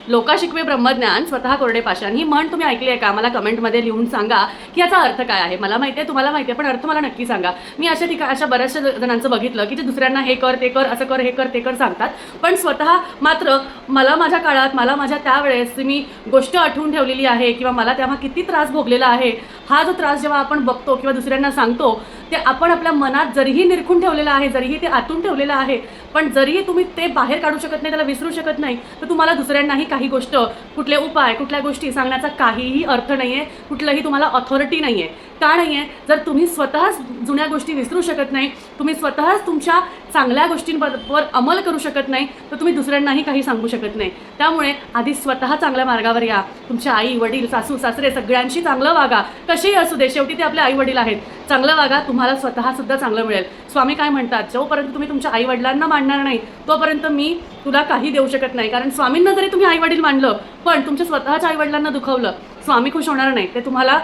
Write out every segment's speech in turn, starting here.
लोका शिकवे ब्रह्मज्ञान स्वतः कोरडे पाषाण. ही म्हण तुम्ही ऐकली आहे का? मला कमेंटमध्ये लिहून सांगा की याचा अर्थ काय आहे. मला माहिती आहे तुम्हाला माहिती आहे पण अर्थ मला नक्की सांगा. मी अशा ठिकाण अशा बऱ्याचशा जणांचं बघितलं की ते दुसऱ्यांना हे कर ते कर असं कर हे कर ते कर सांगतात. पण स्वतः मात्र मला माझ्या काळात मला माझ्या त्यावेळेस मी गोष्ट आठवून ठेवलेली आहे किंवा मला तेव्हा किती त्रास भोगलेला आहे हा जो त्रास जेव्हा आपण बघतो किंवा दुसऱ्यांना सांगतो ते आपण आपल्या मनात जरीही निरखून ठेवलेलं आहे जरीही ते आतून ठेवलेलं आहे पण जरीही तुम्ही ते बाहेर काढू शकत नाही त्याला विसरू शकत नाही तर तुम्हाला दुसऱ्यांनाही काही गोष्ट कुठले उपाय कुठल्या गोष्टी सांगण्याचा काहीही अर्थ नाही आहे कुठलंही तुम्हाला ऑथॉरिटी नाही आहे का नाही आहे जर तुम्ही स्वतःच जुन्या गोष्टी विसरू शकत नाही तुम्ही स्वतःच तुमच्या चांगल्या गोष्टींवर अंमल करू शकत नाही तर तुम्ही दुसऱ्यांनाही काही सांगू शकत नाही. त्यामुळे आधी स्वतः चांगल्या मार्गावर या. तुमच्या आई वडील सासू सासरे सगळ्यांशी चांगलं वागा. कसेही असू दे शेवटी ते आपले आई वडील आहेत. चांगलं वागा तुम्हाला स्वतःसुद्धा चांगलं मिळेल. स्वामी काय म्हणतात? जोपर्यंत तुम्ही तुमच्या आई वडिलांना मानणार नाही तोपर्यंत मी तुला काही देऊ शकत नाही. कारण स्वामींना जरी तुम्ही आई वडील मानलं पण तुमच्या स्वतःच्या आई वडिलांना दुखवलं स्वामी खुश होणार नाही. ते तुम्हाला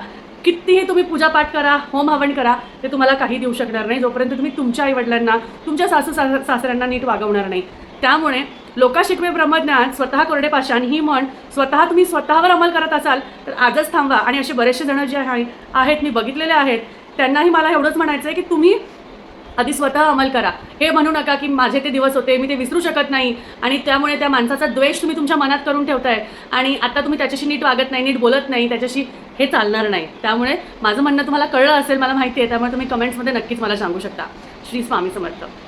कितीही तुम्ही पूजापाठ करा होम हवन करा ते तुम्हाला काही देऊ शकणार नाही. जोपर्यंत तुम्ही तुमच्या आईवडिलांना तुमच्या सासू सास- सासऱ्यांना नीट वागवणार नाही. त्यामुळे लोका शिकवे ब्रह्मज्ञान स्वतः कोरडे पाषाण ही म्हण स्वतः तुम्ही स्वतःवर अंमल करत असाल तर आजच थांबवा आणि असे बरेचसे जण जे आहे- आहेत मी बघितलेले आहेत त्यांनाही मला एवढंच म्हणायचं आहे की तुम्ही आधी स्वतः अंमल करा. हे म्हणू नका की माझे ते दिवस होते मी ते विसरू शकत नाही. आणि त्यामुळे त्या माणसाचा द्वेष तुम्ही तुमच्या मनात करून ठेवताय. आणि आता तुम्ही त्याच्याशी नीट वागत नाही नीट बोलत नाही त्याच्याशी हे चालणार नाही. त्यामुळे माझं म्हणणं तुम्हाला कळलं असेल मला माहिती आहे. त्यामुळे तुम्ही कमेंट्समध्ये नक्कीच मला सांगू शकता. श्री स्वामी समर्थ.